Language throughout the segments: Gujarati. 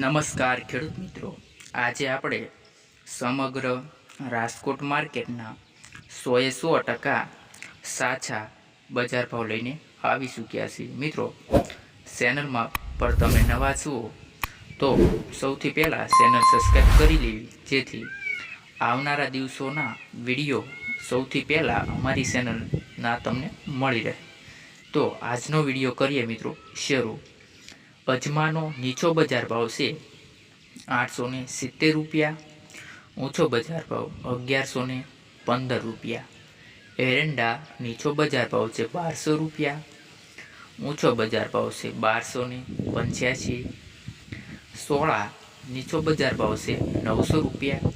નમસ્કાર ખેડૂત મિત્રો. આજે આપણે સમગ્ર રાજકોટ માર્કેટના સોએ સો ટકા સાચા બજાર ભાવ લઈને આવી ચૂક્યા છીએ. મિત્રો, ચેનલમાં પર તમે નવા છો તો સૌથી પહેલાં ચેનલ સબસ્ક્રાઈબ કરી લેવી, જેથી આવનારા દિવસોના વીડિયો સૌથી પહેલાં અમારી ચેનલના તમને મળી રહે. તો આજનો વીડિયો કરીએ મિત્રો, શરૂ. અજમાનો નીચો બજાર ભાવ છે આઠસો ને સિત્તેર રૂપિયા ઊંચો બજાર ભાવ અગિયારસો ને પંદર રૂપિયા. એરંડા નીચો બજાર ભાવ છે બારસો રૂપિયા ઊંચો બજાર ભાવ છે બારસો ને પંચ્યાસી. સોળા નીચો બજાર ભાવ છે નવસો રૂપિયા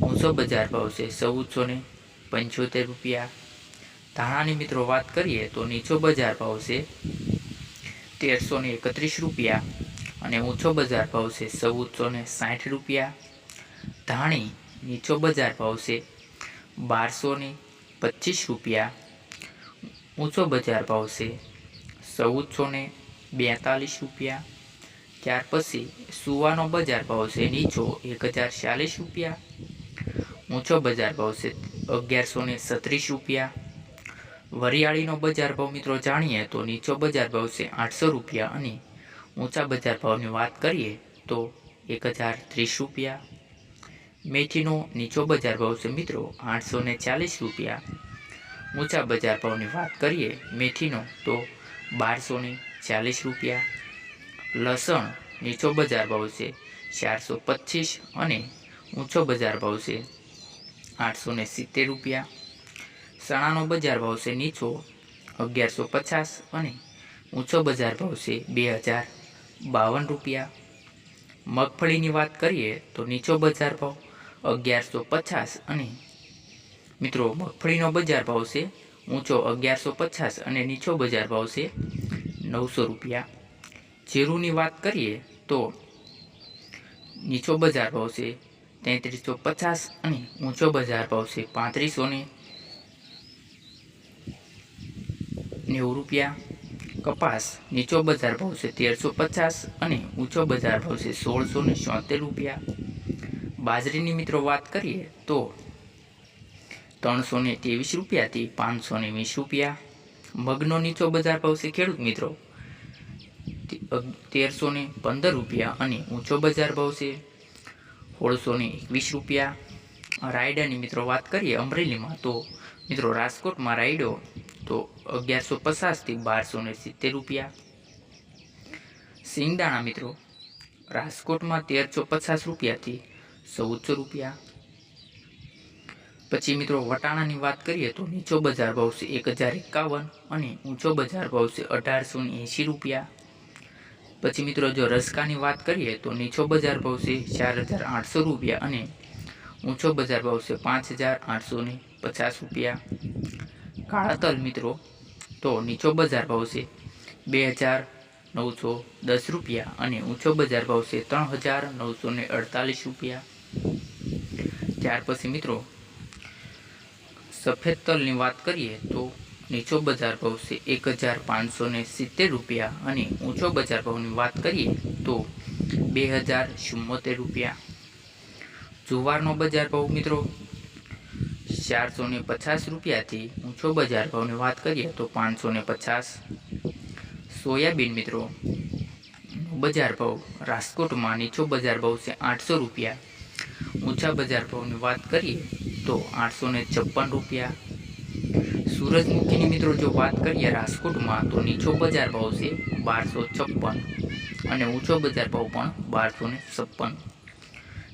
ઊંચો બજાર ભાવ છે ચૌદસો ને પંચોતેર રૂપિયા. ધાણાની મિત્રો વાત કરીએ તો નીચો બજાર ભાવ છે તેરસો ને એકત્રીસ રૂપિયા અને ઊંચો બજાર ભાવ છે ચૌદસો ને સાઠ રૂપિયા. ધાણી નીચો બજાર ભાવ છે બારસો ને પચીસ રૂપિયા. ઊંચો બજાર ભાવ છે ચૌદસો ને બેતાલીસ રૂપિયા. ત્યાર પછી સુવાનો બજાર ભાવ છે નીચો એક હજાર ચાલીસ રૂપિયા. ઊંચો બજાર ભાવ છે અગિયારસો ને સત્રીસ રૂપિયા. વરિયાળીનો બજાર ભાવ મિત્રો જાણીએ તો નીચો બજાર ભાવ છે આઠસો રૂપિયા અને ઊંચા બજાર ભાવની વાત કરીએ તો એક હજાર ત્રીસ રૂપિયા. મેથીનો નીચો બજાર ભાવ છે મિત્રો આઠસો ને ચાલીસ રૂપિયા. ઊંચા બજાર ભાવની વાત કરીએ મેથીનો તો બારસો ને ચાલીસ રૂપિયા. લસણ નીચો બજાર ભાવ છે ચારસો પચીસ અને ઊંચો બજાર ભાવ છે આઠસો ને સિત્તેર રૂપિયા. ચણાનો બજાર ભાવ છે નીચો અગિયારસો પચાસ અને ઊંચો બજાર ભાવ છે બે હજાર બાવન રૂપિયા. મગફળીની વાત કરીએ તો નીચો બજાર ભાવ અગિયારસો પચાસ અને મિત્રો મગફળીનો બજાર ભાવ છે ઊંચો અગિયારસો પચાસ અને નીચો બજાર ભાવ છે નવસો રૂપિયા. જીરુની વાત કરીએ તો નીચો બજાર ભાવ છે તેત્રીસો પચાસ અને ઊંચો બજાર ભાવ છે પાંત્રીસો ને નેવું રૂપિયા. કપાસ નીચો બજાર ભાવ છે તેરસો પચાસ અને ઊંચો બજાર ભાવ છે સોળસો ને છોતેર રૂપિયા. બાજરીની મિત્રો વાત કરીએ તો ત્રણસો ને ત્રેવીસ રૂપિયાથી પાંચસો ને વીસ રૂપિયા. મગનો નીચો બજાર ભાવ છે ખેડૂત મિત્રો તેરસો ને પંદર રૂપિયા અને ઊંચો બજાર ભાવ છે સોળસો ને એકવીસ રૂપિયા. રાયડાની મિત્રો વાત કરીએ અમરેલીમાં તો મિત્રો રાજકોટમાં રાયડો તો અગિયારસો પચાસથી બારસો ને સિત્તેર રૂપિયા. સિંગદાણા મિત્રો, રાજકોટમાં તેરસો પચાસ રૂપિયાથી ચૌદસો રૂપિયા. પછી મિત્રો વટાણાની વાત કરીએ તો નીચો બજાર ભાવ છે એક હજાર એકાવન અને ઊંચો બજાર ભાવ છે અઢારસો ને એંશી રૂપિયા. પછી મિત્રો જો રસકાની વાત કરીએ તો નીચો બજાર ભાવ છે ચાર હજાર આઠસો રૂપિયા અને ઊંચો બજાર ભાવ છે પાંચ હજાર આઠસો ને પચાસ રૂપિયા. તલ મિત્રો તો નીચો બજાર ભાવ છે બે હજાર નવસો દસ રૂપિયા અને ઊંચો બજાર ભાવ છે ત્રણ હજાર નવસો ને અડતાલીસ રૂપિયા. ત્યાર પછી મિત્રો સફેદ તલની વાત કરીએ તો નીચો બજાર ભાવ છે એક હજાર પાંચસો ને સિત્તેર રૂપિયા અને ઊંચો બજાર ભાવની વાત કરીએ તો બે હજાર ચુમ્મોતેર રૂપિયા. જુવારનો બજાર ભાવ મિત્રો ચારસો ને પચાસ રૂપિયાથી ઊંચો બજાર ભાવની વાત કરીએ તો પાંચસો ને પચાસ. સોયાબીન મિત્રો, બજાર ભાવ રાજકોટમાં નીચો બજાર ભાવ છે આઠસો રૂપિયા. ઊંચા બજાર ભાવની વાત કરીએ તો આઠસો ને છપ્પન રૂપિયા. સૂરજમુખીની મિત્રો જો વાત કરીએ રાજકોટમાં તો નીચો બજાર ભાવ છે બારસો છપ્પન અને ઊંચો બજાર ભાવ પણ બારસો ને છપ્પન.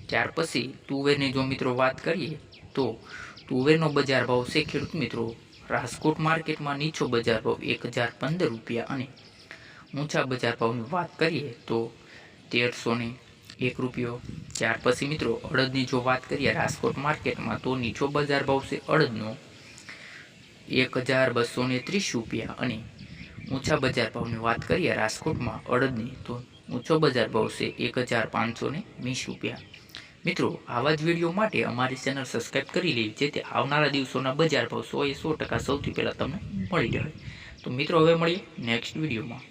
ત્યાર પછી તુવેરની જો મિત્રો વાત કરીએ તો તુવેરનો બજાર ભાવ છે, ખેડૂત મિત્રો. રાજકોટ માર્કેટમાં નીચો બજાર ભાવ એક હજાર પંદર રૂપિયા અને ઊંચા બજાર ભાવની વાત કરીએ તો તેરસો ને એક રૂપિયો. ત્યાર પછી મિત્રો, અડદની જો વાત કરીએ રાજકોટ માર્કેટમાં તો નીચો બજાર ભાવ છે, અડદનો એક હજાર બસો ને ત્રીસ રૂપિયા અને ઊંચા બજાર ભાવની વાત કરીએ રાજકોટમાં અડદની તો ઊંચો બજાર ભાવ છે, એક હજાર પાંચસો વીસ રૂપિયા. મિત્રો, આવા જ વીડિયો માટે અમારી ચેનલ સબસ્ક્રાઈબ કરી લેવી, જેથી આવનારા દિવસોના બજાર ભાવ સો એ સો ટકા સૌથી પહેલાં તમને મળી રહે. તો મિત્રો, હવે મળીએ નેક્સ્ટ વિડીયોમાં.